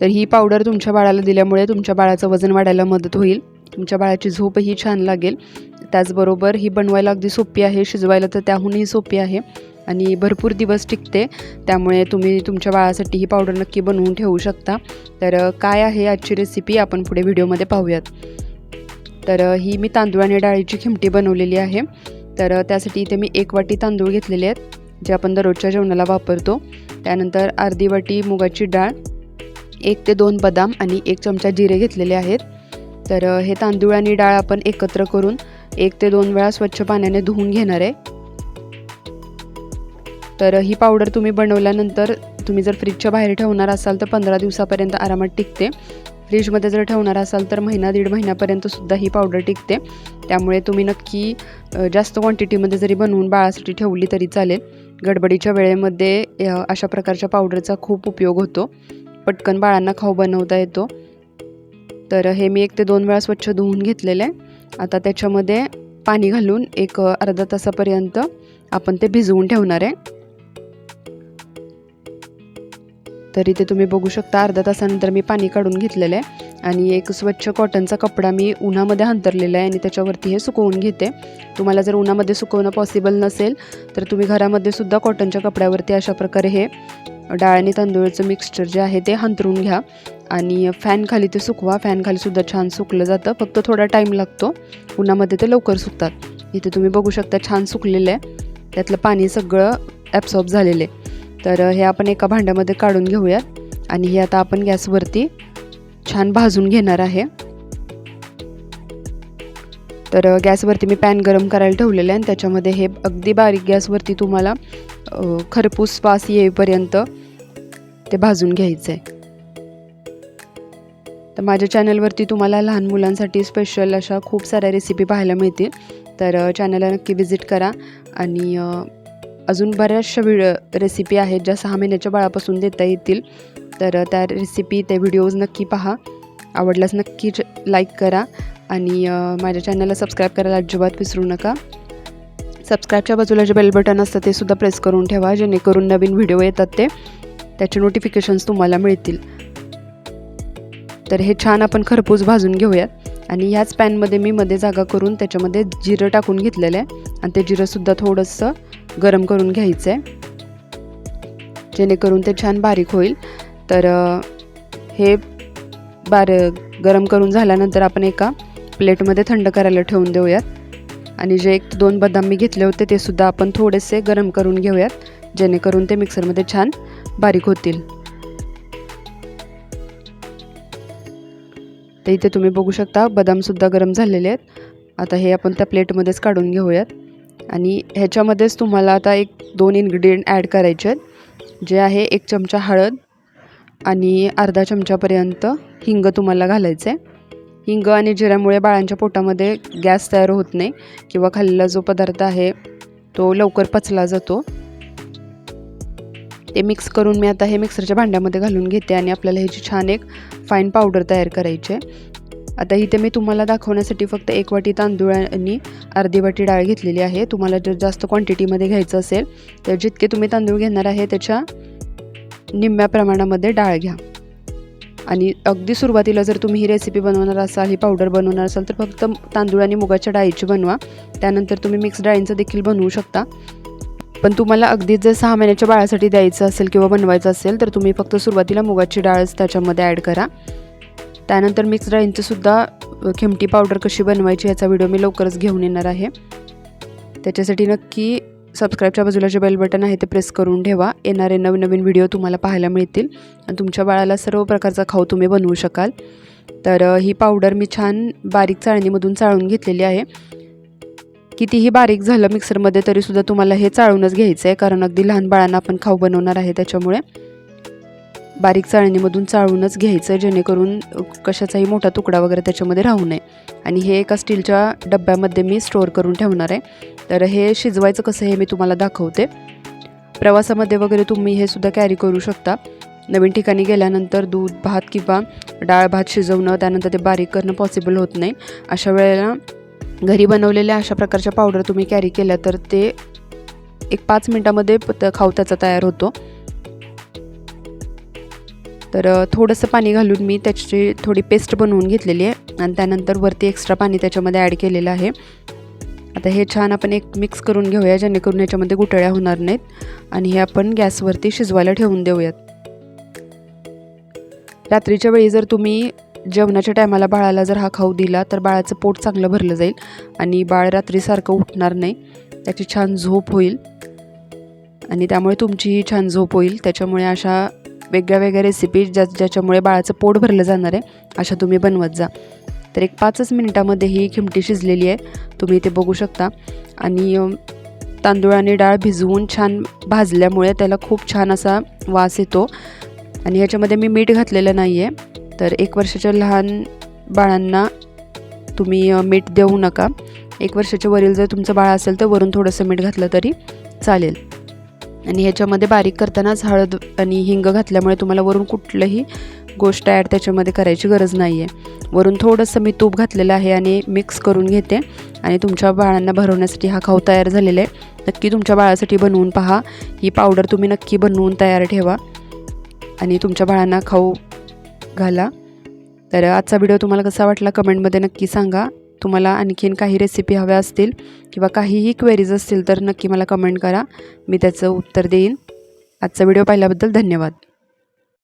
तर ही पावडर तुमच्या बाळाला दिल्यामुळे तुमच्या बाळाचं वजन वाढायला मदत होईल. तुमच्या बाळाची झोपही छान लागेल. त्याचबरोबर ही बनवायला अगदी सोपी आहे शिजवायला तर त्याहूनही सोपी आहे. आणि भरपूर दिवस टिकते. त्यामुळे तुम्ही तुमच्या बाळासाठी ही पावडर नक्की बनवून ठेवू शकता. तर काय आहे आजची रेसिपी आपण पुढे व्हिडिओमध्ये पाहूयात. तर ही मी तांदूळ आणि डाळीची खिमटी बनवलेली आहे. तर त्यासाठी इथे मी एक वाटी तांदूळ घेतलेले आहेत जे आपण दररोजच्या जेवणाला वापरतो. त्यानंतर अर्धी वाटी मुगाची डाळ एक ते दोन बदाम आणि एक चमचा जिरे घेतलेले आहेत. तर हे तांदूळ आणि डाळ आपण एकत्र करून एक ते दोन वेळा स्वच्छ पाण्याने धुवून घेणार आहे. तर ही पावडर तुम्ही बनवल्यानंतर तुम्ही जर फ्रीजच्या बाहेर ठेवणार असाल तर पंधरा दिवसापर्यंत आरामात टिकते. फ्रीजमध्ये जर ठेवणार असाल तर महिना दीड महिन्यापर्यंत सुद्धा ही पावडर टिकते. त्यामुळे तुम्ही नक्की जास्त क्वांटिटीमध्ये जरी बनवून बाळासाठी ठेवली तरी चालेल. गडबडीच्या वेळेमध्ये अशा प्रकारच्या पावडरचा खूप उपयोग होतो. पटकन बाळांना खाऊ बनवता येतो. तर हे मी एक ते दोन वेळा स्वच्छ धुवून घेतलेलं आहे. आता त्याच्यामध्ये पाणी घालून एक अर्धा तासापर्यंत आपण ते भिजवून ठेवणार आहे. तर इथे तुम्ही बघू शकता अर्धा तासानंतर मी पाणी काढून घेतलेलं आहे. आणि एक स्वच्छ कॉटनचा कपडा मी उन्हामध्ये अंतरलेला आहे आणि त्याच्यावरती हे सुकवून घेते. तुम्हाला जर उन्हामध्ये सुकवणं पॉसिबल नसेल तर तुम्ही घरामध्ये सुद्धा कॉटनच्या कपड्यावरती अशा प्रकारे हे डाळ आणि तांदूळचं मिक्सचर जे आहे ते हंतरून घ्या. आणि फॅनखाली ते सुकवा. फॅनखालीसुद्धा छान सुकलं जातं. फक्त थोडा टाईम लागतो. उन्हामध्ये ते लवकर सुकतात. इथे तुम्ही बघू शकता छान सुकलेलं आहे. त्यातलं पाणी सगळं ॲब्सॉर्ब झालेलं आहे. तर हे आपण एका भांड्यामध्ये काढून घेऊयात. आणि हे आता आपण गॅसवरती छान भाजून घेणार आहे. तर गॅसवरती मी पॅन गरम करायला ठेवलेलं आहे. आणि त्याच्यामध्ये हे अगदी बारीक गॅसवरती तुम्हाला खरपूस वास येईपर्यंत ते भाजून घ्यायचं आहे तर माझ्या चॅनलवरती तुम्हाला लहान मुलांसाठी स्पेशल अशा खूप साऱ्या रेसिपी पाहायला मिळतील. तर चॅनलला नक्की विजिट करा. आणि अजून बऱ्याचशा व्हिडिओ रेसिपी आहेत ज्या सहा महिन्याच्या बाळापासून देता येतील. तर त्या रेसिपी ते व्हिडिओज नक्की पहा. आवडल्यास नक्की लाईक करा. आणि माझ्या चॅनलला सबस्क्राईब करायला अजिबात विसरू नका. सबस्क्राईबच्या बाजूला जे बेल बटन असतं ते सुद्धा प्रेस करून ठेवा. जेणेकरून नवीन व्हिडिओ येतात ते. त्याचे नोटिफिकेशन्स तुम्हाला मिळतील. तर हे छान आपण खरपूस भाजून घेऊयात. आणि ह्याच पॅनमध्ये मी मध्ये जागा करून त्याच्यामध्ये जिरं टाकून घेतलेलं आहे. आणि ते जिरंसुद्धा थोडंसं गरम करून घ्यायचं आहे जेणेकरून ते छान बारीक होईल. तर हे बार गरम करून झाल्यानंतर आपण एका प्लेटमध्ये थंड करायला ठेवून देऊयात. आणि जे एक दोन बदाम मी घेतले होते ते सुद्धा आपण थोडेसे गरम करून घेऊयात. जेणेकरून ते मिक्सरमध्ये छान बारीक होतील. तर इथे तुम्ही बघू शकता बदामसुद्धा गरम झालेले आहेत. आता हे आपण त्या प्लेटमध्येच काढून घेऊयात. आणि ह्याच्यामध्येच तुम्हाला आता एक दोन इन्ग्रेडियंट ॲड करायचे आहेत. जे आहे एक चमचा हळद आणि अर्धा चमचापर्यंत हिंग तुम्हाला घालायचं आहे हिंग आणि जिऱ्यामुळे बाळांच्या पोटामध्ये गॅस तयार होत नाही किंवा खाल्लेला जो पदार्थ आहे तो लवकर पचला जातो. ते मिक्स करून मी आता हे मिक्सरच्या भांड्यामध्ये घालून घेते आणि आपल्याला ह्याची छान एक फाईन पावडर तयार करायची आहे. आता इथे मी तुम्हाला दाखवण्यासाठी फक्त एक वाटी तांदूळ आणि अर्धी वाटी डाळ घेतलेली आहे. तुम्हाला जर जास्त क्वांटिटीमध्ये घ्यायचं असेल तर जितके तुम्ही तांदूळ घेणार आहे त्याच्या निम्म्या प्रमाणामध्ये डाळ घ्या. आणि अगदी सुरुवातीला जर तुम्ही ही रेसिपी बनवणार असाल ही पावडर बनवणार असाल तर फक्त तांदूळ आणि मुगाच्या डाळीची बनवा. त्यानंतर तुम्ही मिक्स डाळींचं देखील बनवू शकता. पण तुम्हाला अगदीच जर सहा महिन्याच्या बाळासाठी द्यायचं असेल किंवा बनवायचं असेल तर तुम्ही फक्त सुरुवातीला मुगाची डाळच त्याच्यामध्ये ॲड करा. त्यानंतर मिक्स डाळींचंसुद्धा खिमटी पावडर कशी बनवायची याचा व्हिडिओ मी लवकरच घेऊन येणार आहे. त्याच्यासाठी नक्की सबस्क्राईबच्या बाजूला जे बेल बटन आहे ते प्रेस करून ठेवा. येणारे नवीन नवीन व्हिडिओ तुम्हाला पाहायला मिळतील. आणि तुमच्या बाळाला सर्व प्रकारचा खाऊ तुम्ही बनवू शकाल. तर ही पावडर मी छान बारीक चाळणीमधून चाळून घेतलेली आहे. कितीही बारीक झालं मिक्सरमध्ये तरीसुद्धा तुम्हाला हे चाळूनच घ्यायचं आहे कारण अगदी लहान बाळांना आपण खाऊ बनवणार आहे त्याच्यामुळे. बारीक चाळणीमधून चाळूनच घ्यायचं जेणेकरून कशाचाही मोठा तुकडा वगैरे त्याच्यामध्ये राहू नये. आणि हे एका स्टीलच्या डब्यामध्ये मी स्टोअर करून ठेवणार आहे. तर हे शिजवायचं कसं हे मी तुम्हाला दाखवते. प्रवासामध्ये वगैरे तुम्ही हे सुद्धा कॅरी करू शकता. नवीन ठिकाणी गेल्यानंतर दूध भात किंवा डाळ भात शिजवणं त्यानंतर ते बारीक करणं पॉसिबल होत नाही. अशा वेळेला घरी बनवलेल्या अशा प्रकारच्या पावडर तुम्ही कॅरी केल्या तर ते एक पाच मिनटामध्ये प- त- तयार होतो. तर थोडंसं पाणी घालून मी त्याची थोडी पेस्ट बनवून घेतलेली आहे आणि त्यानंतर वरती एक्स्ट्रा पाणी त्याच्यामध्ये ॲड केलेलं आहे. आता हे छान आपण एक मिक्स करून घेऊया जेणेकरून याच्यामध्ये गुटळ्या होणार नाहीत आणि हे आपण गॅसवरती शिजवायला ठेवून देऊयात. रात्रीच्या वेळी जर तुम्ही जेवणाच्या टायमाला बाळाला जर हा खाऊ दिला तर बाळाचं पोट चांगलं भरलं जाईल आणि बाळ रात्रीसारखं उठणार नाही. त्याची छान झोप होईल. आणि त्यामुळे तुमचीही छान झोप होईल. त्याच्यामुळे अशा वेगळ्या वेगळ्या रेसिपी ज्या ज्याच्यामुळे बाळाचं पोट भरलं जाणार आहे अशा तुम्ही बनवत जा. तर एक पाचच मिनिटामध्ये ही खिमटी शिजलेली आहे. तुम्ही इथे बघू शकता. आणि तांदूळ आणि डाळ भिजवून छान भाजल्यामुळे त्याला खूप छान असा वास येतो. आणि ह्याच्यामध्ये मी मीठ घातलेलं नाही आहे तर एक वर्षाच्या लहान बाळांना तुम्ही मीठ देऊ नका. एक वर्षाच्या वरील जर तुमचं बाळ असेल तर वरून थोडंसं मीठ घातलं तरी चालेल. आणि ह्याच्यामध्ये बारीक करतानाच हळद आणि हिंग घातल्यामुळे तुम्हाला वरून कुठलंही गोष्ट ॲड त्याच्यामध्ये करायची गरज नाही आहे वरून थोडंसं मी तूप घातलेलं आहे आणि मिक्स करून घेते. आणि तुमच्या बाळांना भरवण्यासाठी हा खाऊ तयार झालेला आहे. नक्की तुमच्या बाळासाठी बनवून पहा. ही पावडर तुम्ही नक्की बनवून तयार ठेवा. आणि तुमच्या बाळांना खाऊ घाला. तर आजचा व्हिडिओ तुम्हाला कसा वाटला कमेंटमध्ये नक्की सांगा. तुम्हाला आणखीन काही रेसिपी हव्या असतील किंवा काहीही क्वेरीज असतील तर नक्की मला कमेंट करा. मी त्याचं उत्तर देईन. आजचा व्हिडिओ पाहिल्याबद्दल धन्यवाद.